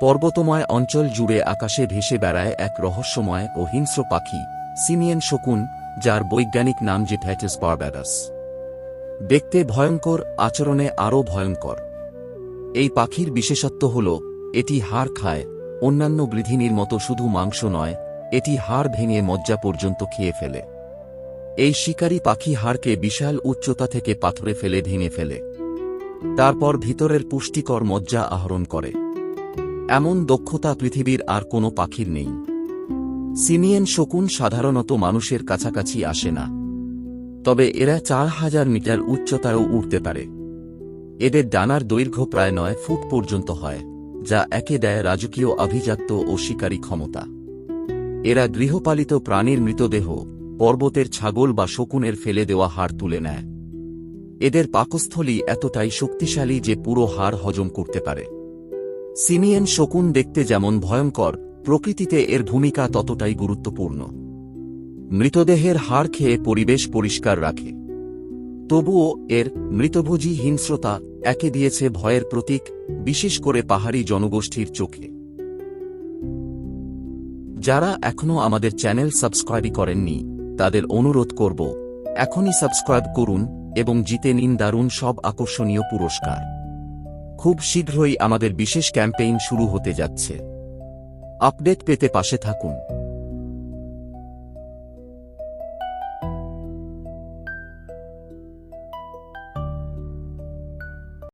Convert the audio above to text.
পর্বতময় অঞ্চল জুড়ে আকাশে ভেসে বেড়ায় এক রহস্যময় ও হিংস্র পাখি সিমিয়েন শকুন, যার বৈজ্ঞানিক নাম জিথ্যাইটিস বারব্যাডাস দেখতে ভয়ঙ্কর, আচরণে আরও ভয়ঙ্কর। এই পাখির বিশেষত্ব হল, এটি হাড় খায়, অন্যান্য গৃধিনীর মতো শুধু মাংস নয়, এটি হাড় ভেঙে মজ্জা পর্যন্ত খেয়ে ফেলে। এই শিকারী পাখি হাড়কে বিশাল উচ্চতা থেকে পাথরে ফেলে, ভেঙে ফেলে। তারপর ভিতরের পুষ্টিকর মজ্জা আহরণ করে। এমন দক্ষতা পৃথিবীর আর কোনো পাখির নেই। সিমিয়েন শকুন সাধারণত মানুষের কাছাকাছি আসে না। তবে এরা চার হাজার মিটার উচ্চতায়ও উঠতে পারে। এদের ডানার দৈর্ঘ্য প্রায় নয় ফুট পর্যন্ত হয়, যা একে দেয় রাজকীয় আভিজাত্য ও শিকারী ক্ষমতা। এরা গৃহপালিত প্রাণীর মৃতদেহ, পর্বতের ছাগল বা শকুনের ফেলে দেওয়া হাড় তুলে নেয়। এদের পাকস্থলী এতটাই শক্তিশালী যে পুরো হাড় হজম করতে পারে। সিমিয়েন শকুন দেখতে যেমন ভয়ঙ্কর, প্রকৃতিতে এর ভূমিকা ততটাই গুরুত্বপূর্ণ। মৃতদেহের হাড় খেয়ে পরিবেশ পরিষ্কার রাখে। তবুও এর মৃতভোজী হিংস্রতা একে দিয়েছে ভয়ের প্রতীক, বিশেষ করে পাহাড়ি জনগোষ্ঠীর চোখে। যারা এখনও আমাদের চ্যানেল সাবস্ক্রাইব করেননি, তাদের অনুরোধ করব, এখনই সাবস্ক্রাইব করুন এবং জিতে নিন দারুণ সব আকর্ষণীয় পুরস্কার। খুব শীঘ্রই আমাদের বিশেষ ক্যাম্পেইন শুরু হতে যাচ্ছে। আপডেট পেতে পাশে থাকুন।